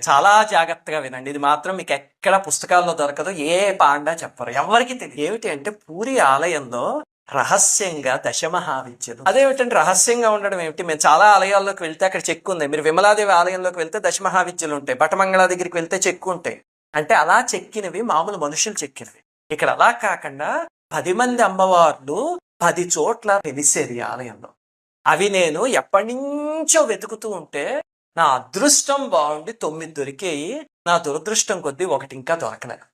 చాలా జాగ్రత్తగా వినండి. ఇది మాత్రం మీకు ఎక్కడ పుస్తకాల్లో దొరకదు ఏ పాండా చెప్పరు. ఎవరికి తెలియదు ఏమిటి అంటే పూరి ఆలయంలో రహస్యంగా దశమహావిద్యలు. అదేమిటంటే రహస్యంగా ఉండడం ఏమిటి? మేము చాలా ఆలయాల్లోకి వెళ్తే అక్కడ చెక్కు ఉంది. మీరు విమలాదేవి ఆలయంలోకి వెళ్తే దశమహావిద్యలు ఉంటాయి. బటమంగళ దగ్గరికి వెళ్తే చెక్కు ఉంటాయి. అంటే అలా చెక్కినవి మామూలు మనుషులు చెక్కినవి. ఇక్కడ అలా కాకుండా పది మంది అమ్మవార్లు పది చోట్ల వెలిసేది ఆలయంలో. అవి నేను ఎప్పటి నుంచో వెతుకుతూ ఉంటే నా అదృష్టం బాగుండి తొమ్మిది దొరికేయి నా దురదృష్టం కొద్దీ ఒకటి ఇంకా దొరకలేదు.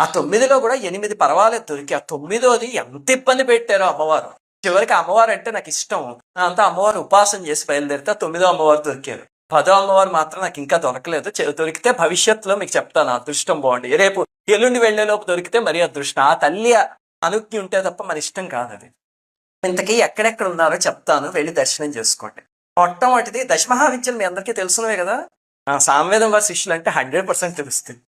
ఆ తొమ్మిదిలో కూడా ఎనిమిది పర్వాలేదు దొరికి ఆ తొమ్మిదోది ఎంత ఇబ్బంది పెట్టారో అమ్మవారు. చివరికి అమ్మవారు అంటే నాకు ఇష్టం. అంతా అమ్మవారు ఉపాసన చేసి బయలుదేరితే తొమ్మిదో అమ్మవారు దొరికారు. పదో అమ్మవారు మాత్రం నాకు ఇంకా దొరకలేదు. దొరికితే భవిష్యత్తులో మీకు చెప్తాను అదృష్టం బాగుండి. రేపు ఎల్లుండి వెళ్ళేలోపు దొరికితే మరీ అదృష్టం. ఆ తల్లి అనుజ్ఞ ఉంటే తప్ప మన ఇష్టం కాదు అది ఇంతకీ ఎక్కడెక్కడ ఉన్నారో చెప్తాను. వెళ్ళి దర్శనం చేసుకోండి. మొట్టమొదటిది దశమహావిద్యలు మీ అందరికీ తెలుసునవే కదా? ఆ సామవేదం వారి శిష్యులు అంటే హండ్రెడ్ పర్సెంట్ తెలుస్తుంది.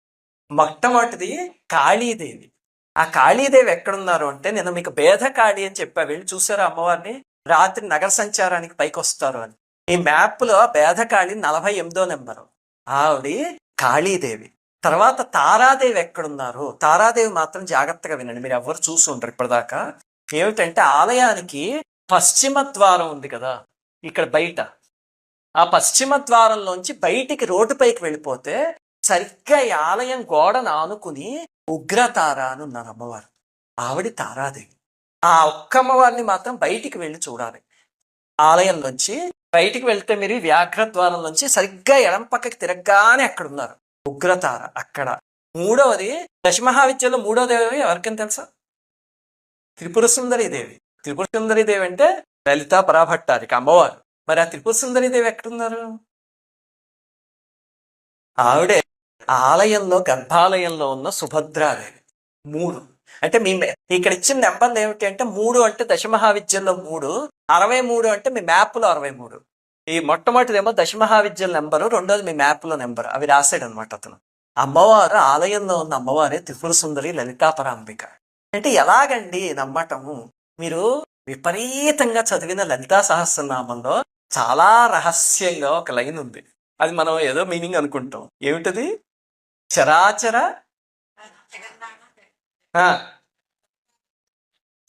మొట్టమొదటిది కాళీదేవి. ఆ కాళీదేవి ఎక్కడున్నారు అంటే నేను మీకు భేద కాళీ అని చెప్పా. వెళ్ళి చూసారా అమ్మవారిని? రాత్రి నగర సంచారానికి పైకి వస్తారు అని. ఈ మ్యాప్లో భేదకాళి నలభై ఎనిమిదో నెంబరు. ఆవిడ కాళీదేవి. తర్వాత తారాదేవి ఎక్కడున్నారు? తారాదేవి మాత్రం జాగ్రత్తగా వినండి. మీరు ఎవరు చూసి ఉండరు ఇప్పటిదాకా. ఏమిటంటే ఆలయానికి పశ్చిమ ద్వారం ఉంది కదా? ఇక్కడ బయట. ఆ పశ్చిమ ద్వారంలోంచి బయటికి రోడ్డుపైకి వెళ్ళిపోతే సరిగ్గా ఈ ఆలయం గోడను ఆనుకుని ఉగ్రతార అని ఉన్నారు అమ్మవారు. ఆవిడ తారాదేవి. ఆ ఒక్క అమ్మవారిని మాత్రం బయటికి వెళ్ళి చూడాలి. ఆలయంలోంచి బయటికి వెళ్తే మీరు వ్యాఘ్ర ద్వారం నుంచి సరిగ్గా ఎడం పక్కకి తిరగగానే అక్కడ ఉన్నారు. ఉగ్రతార అక్కడ. మూడవది దశమహావిద్యలో మూడో దేవి ఎవరికైనా తెలుసా? త్రిపుర సుందరి దేవి. త్రిపుర సుందరి దేవి అంటే లలిత పరాభట్టారిక. అమ్మవారు. మరి ఆ త్రిపుర సుందరి దేవి ఎక్కడున్నారు? ఆవిడే ఆలయంలో గర్భాలయంలో ఉన్న సుభద్రాదేవి. మూడు. అంటే మీ ఇక్కడ ఇచ్చిన నెంబర్లు ఏమిటి అంటే మూడు అంటే దశమహావిద్యల్లో మూడు అరవై మూడు అంటే మీ మ్యాప్లో అరవై మూడు. ఈ మొట్టమొదటిదేమో దశమహావిద్యల నెంబరు రెండోది మీ మ్యాప్లో నెంబర్. అవి రాశాడు అనమాట అతను. అమ్మవారు ఆలయంలో ఉన్న అమ్మవారే త్రిపుర సుందరి లలితాపరాంబిక. అంటే ఎలాగండి నమ్మటము? మీరు విపరీతంగా చదివిన లలితా సహస్రనామంలో చాలా రహస్యంగా ఒక లైన్ ఉంది. అది మనం ఏదో మీనింగ్ అనుకుంటాం. ఏమిటది? చరాచర ఆ,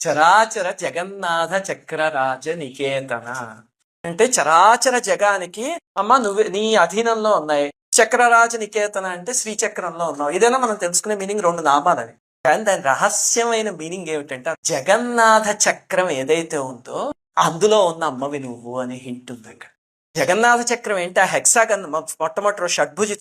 చరాచర జగన్నాథ చక్రరాజ నికేతన. అంటే చరాచర జగానికి అమ్మ నువ్వు నీ అధీనంలో ఉన్నాయి. చక్రరాజ నికేతన అంటే శ్రీచక్రంలో ఉన్నావు. ఇదైనా మనం తెలుసుకునే మీనింగ్? రెండు నామాలు అవి. కానీ దాని రహస్యమైన మీనింగ్ ఏమిటంటే జగన్నాథ చక్రం ఏదైతే ఉందో అందులో ఉన్న అమ్మవి నువ్వు అనే హింట్ ఉంది అక్కడ జగన్నాథ చక్రం ఏంటి? ఆ హెక్సాగన్ మొట్టమొదటి షడ్భుజ